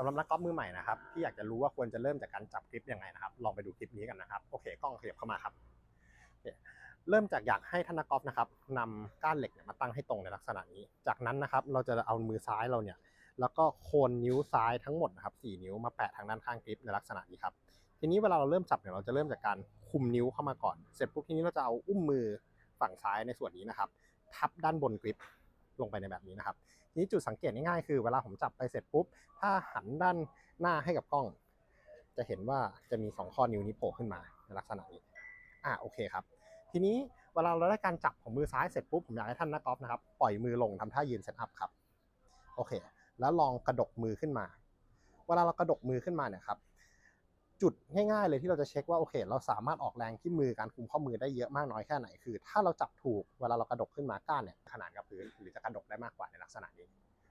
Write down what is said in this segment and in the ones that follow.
สำหรับนักกอล์ฟมือใหม่นะครับที่อยากจะรู้ว่าควรจะเริ่มจากการจับกริปยังไงนะครับ ลองไปดูคลิปนี้กันนะครับโอเคกล้องขยับเข้ามาครับเริ่มจากอยากให้ท่านนักกอล์ฟนะครับนำก้านเหล็กเนี่ยมาตั้งให้ตรงในลักษณะนี้ จากนั้นนะครับเราจะเอามือซ้ายเราเนี่ยแล้วก็โคนนิ้วซ้ายทั้งหมดนะครับสี่นิ้วมาแปะทางด้านข้างกริปในลักษณะนี้ครับทีนี้เวลาเราเริ่มจับเนี่ยเราจะเริ่มจากการคุมนิ้วเข้ามาก่อน เสร็จปุ๊บทีนี้เราจะเอาอุ้มมือฝั่งซ้ายในส่วนนี้นะครับ ทับด้านบนกริป ลงไปในแบบนี้นะครับทีนี้จุดสังเกตง่ายๆคือเวลาผมจับไปเสร็จปุ๊บ ถ้าหันด้านหน้าให้กับกล้อง จะเห็นว่าจะมี 2 ข้อนิ้วนี้โผล่ขึ้นมาในลักษณะนี้อ่าโอเคครับ ทีนี้เวลาเราได้การจับของมือซ้ายเสร็จปุ๊บผมอยากให้ท่านนักกอล์ฟนะครับปล่อยมือลงทำท่ายืนเซตอัพครับโอเค แล้วลองกระดกมือขึ้นมา เวลาเรากระดกมือขึ้นมาเนี่ยครับ จุดง่ายๆ เลยที่เราจะเช็คว่าโอเค เราสามารถออกแรงที่มือการคุมข้อมือได้เยอะมากน้อยแค่ไหนคือ ถ้าเราจับถูกเวลาเรากระดกขึ้นมาก้านเนี่ยขนานกับพื้นหรือจะกระดกได้มากกว่าในลักษณะนี้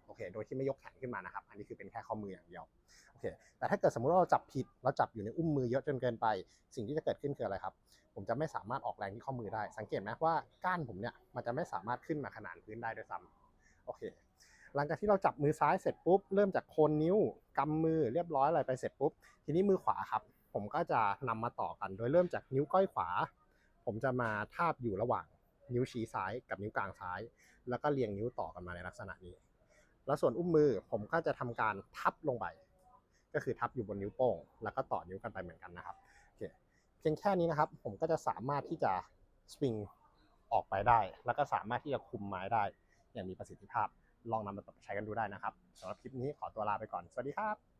โอเค โดยที่ไม่ยกแขนขึ้นมานะครับ อันนี้คือเป็นแค่ข้อมืออย่างเดียว โอเค แต่ถ้าเกิดสมมติว่าเราจับผิด เราจับอยู่ในอุ้มมือเยอะจนเกินไป สิ่งที่จะเกิดขึ้นคืออะไรครับ ผมจะไม่สามารถออกแรงที่ข้อมือได้ สังเกตไหมว่าก้านผมเนี่ย มันจะไม่สามารถขึ้นมาขนานพื้นได้ด้วยซ้ำโอเค หลังจากที่เราจับมือซ้ายเสร็จปุ๊บ เริ่มจากโคนนิ้วกำมือเรียบร้อยอะไรไปเสร็จปุ๊บ ทีนี้มือขวาครับ ผมก็จะนำมาต่อกัน โดยเริ่มจากนิ้วก้อยขวา ผมจะมาทาบอยู่ระหว่างนิ้วชี้ซ้ายกับนิ้วกลางซ้าย แล้วก็เรียงนิ้วต่อกันมาในลักษณะนี้ แล้วส่วนอุ้มมือผมก็จะทำการทับลงไป ก็คือทับอยู่บนนิ้วโป้ง แล้วก็ต่อนิ้วกันไปเหมือนกันนะครับโอเคเพียงแค่นี้นะครับ ผมก็จะสามารถที่จะสวิงออกไปได้ แล้วก็สามารถที่จะคุมไม้ได้อย่างมีประสิทธิภาพ ลองนำมาปรับใช้กันดูได้นะครับสำหรับคลิปนี้ขอตัวลาไปก่อน สวัสดีครับ